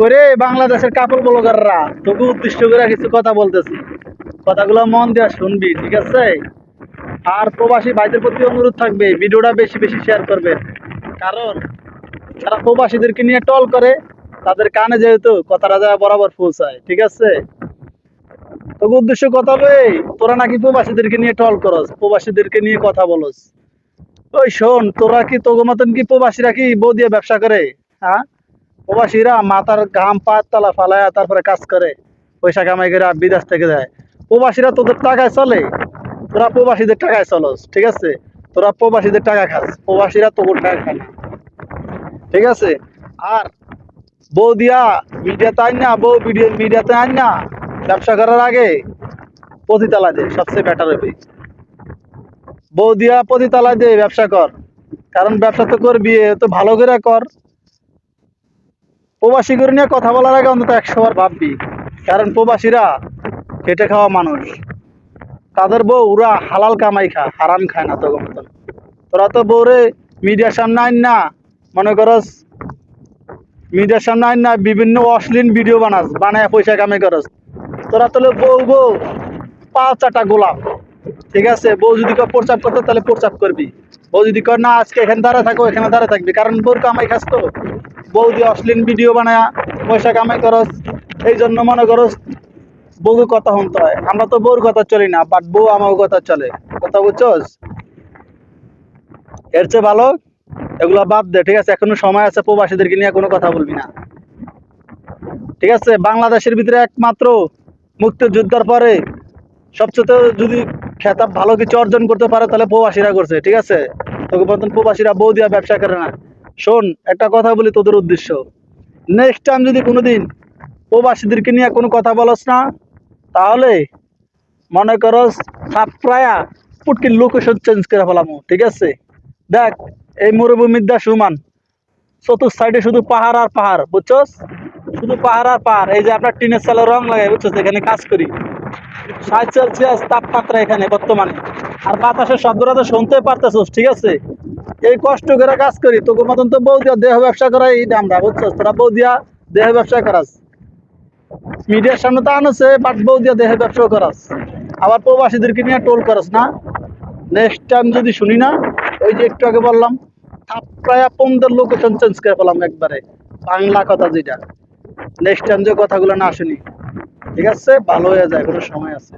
করে বাংলাদেশের কাপড় ব্লগাররা তোকে উদ্দেশ্য করে কিছু কথা বলতেছি। কথাগুলো মন দিয়ে শুনবি, ঠিক আছে? আর প্রবাসী ভাইদের প্রতি অনুরোধ থাকবে, ভিডিওটা বেশি বেশি শেয়ার করবে। কারণ, যারা প্রবাসীদেরকে নিয়ে টল করে, তাদের কানে যেহেতু কথাটা যায় বরাবর পৌঁছায়, ঠিক আছে? তোকে উদ্দেশ্য কথা হলো তোরা নাকি প্রবাসীদেরকে নিয়ে টল করস, প্রবাসীদেরকে নিয়ে কথা বলস। ওই শোন, তোরা কি তোগো মতন কি প্রবাসীরা কি বউ দিয়ে ব্যবসা করে হ্যাঁ? প্রবাসীরা মাথার ঘাম পাত তলা ফালায় তারপরে কাজ করে, পয়সা কামাই করে বিদেশ থেকে দেয় প্রবাসীরা তোদের টাকায় চলে, তোরা প্রবাসীদের টাকায় চলস, ঠিক আছে? তোরা প্রবাসীদের টাকা খাস, প্রবাসীরা তোর টাকা খায় ঠিক আছে? আর বউ দিয়া মিডিয়াতে আন না, বউ মিডিয়াতে আন না, ব্যবসা করার আগে পতিতালা দে, সবচেয়ে বেটার হবে। বউ দিয়া পতিতালা দে, ব্যবসা কর। কারণ ব্যবসা তো করবি তো ভালো করে কর। প্রবাসী করে নিয়ে কথা বলার আগে অন্তত একশো বার ভাববি। কারণ প্রবাসীরা খেটে খাওয়া মানুষ। তাদের বউ, ওরা হালাল কামাই খা হারাম খায় না তোর মতন। তোরা তো বউরে মিডিয়ার সামনে আইন না, মনে করস মিডিয়ার সামনে আইন না, বিভিন্ন অশ্লীল ভিডিও বানাস, বানায় পয়সা কামাই করস। তোরা তাহলে বউ বউ পাঁচ চারটা গোলাপ। ঠিক আছে, বউ যদি প্রচাপ করতে তাহলে প্রচাপ করবি। বউ যদি কয়, না, আজকে এখানে দাঁড়া থাকো, এখানে দাঁড়া থাকবি। কারণ বউর কামাই খাস তো। বউ দিয়ে অশ্লীল ভিডিও বানায় পয়সা কামাই করস, এই জন্য মনে করস বউকে কথা শুনতে হয়। আমরা তো বউর কথা চলি না বাট বউ আমার কথা চলে। কথা বুঝছস? এর চেয়ে ভালো এগুলা বাদ দে, ঠিক আছে? এখনও সময় আছে, প্রবাসীদেরকে নিয়ে কোনো কথা বলবি না। ঠিক আছে? বাংলাদেশের ভিতরে একমাত্র মুক্তিযুদ্ধের পরে সবচেয়ে যদি খেতাব ভালো কিছু অর্জন করতে পারে, তাহলে প্রবাসীরা করছে, ঠিক আছে? তোকে মতন প্রবাসীরা বউ দিয়া ব্যবসা করে না। শোন, একটা কথা বলি তোদের উদ্দেশ্য। নেক্সট টাইম যদি কোনোদিন প্রবাসীদেরকে নিয়ে কোনো কথা বলস না, তাহলে মনে করস সাপ্রায়া পুটকির লোকেশন চেঞ্জ করে ফেলামো, ঠিক আছে? দেখ, এই মরুভূমির দা সুমান। চতুর সাইডে শুধু পাহাড় আর পাহাড়, বুঝছস? শুধু পাহাড় আর পাহাড়, এই যে আপনার টিনের চালের রং লাগাই, বুঝছস? এখানে কাজ করি। ষাট সেলসিয়াস তাপমাত্রা এখানে বর্তমানে। আর বাতাসের শব্দটা তো শুনতে ঠিক আছে? এই কষ্ট করে কাজ করি তো দেহ ব্যবসা করাই আমরা তোরা দেহ ব্যবসা করাস। মিডিয়ার সামনে তো আনছে বাট দেহে ব্যবসা করাস। আবার প্রবাসীদেরকে নিয়ে টোল করাস না? নেক্সট টাইম যদি শুনি না, ওই যে একটু আগে বললাম প্রায় পনেরো লোকেশন চেঞ্জ করে ফেলাম একবারে। বাংলা কথা যেটা। নেক্সট টাইম যে কথাগুলো না শুনি ঠিক আছে? ভালো হয়ে যায় এখনও সময় আছে।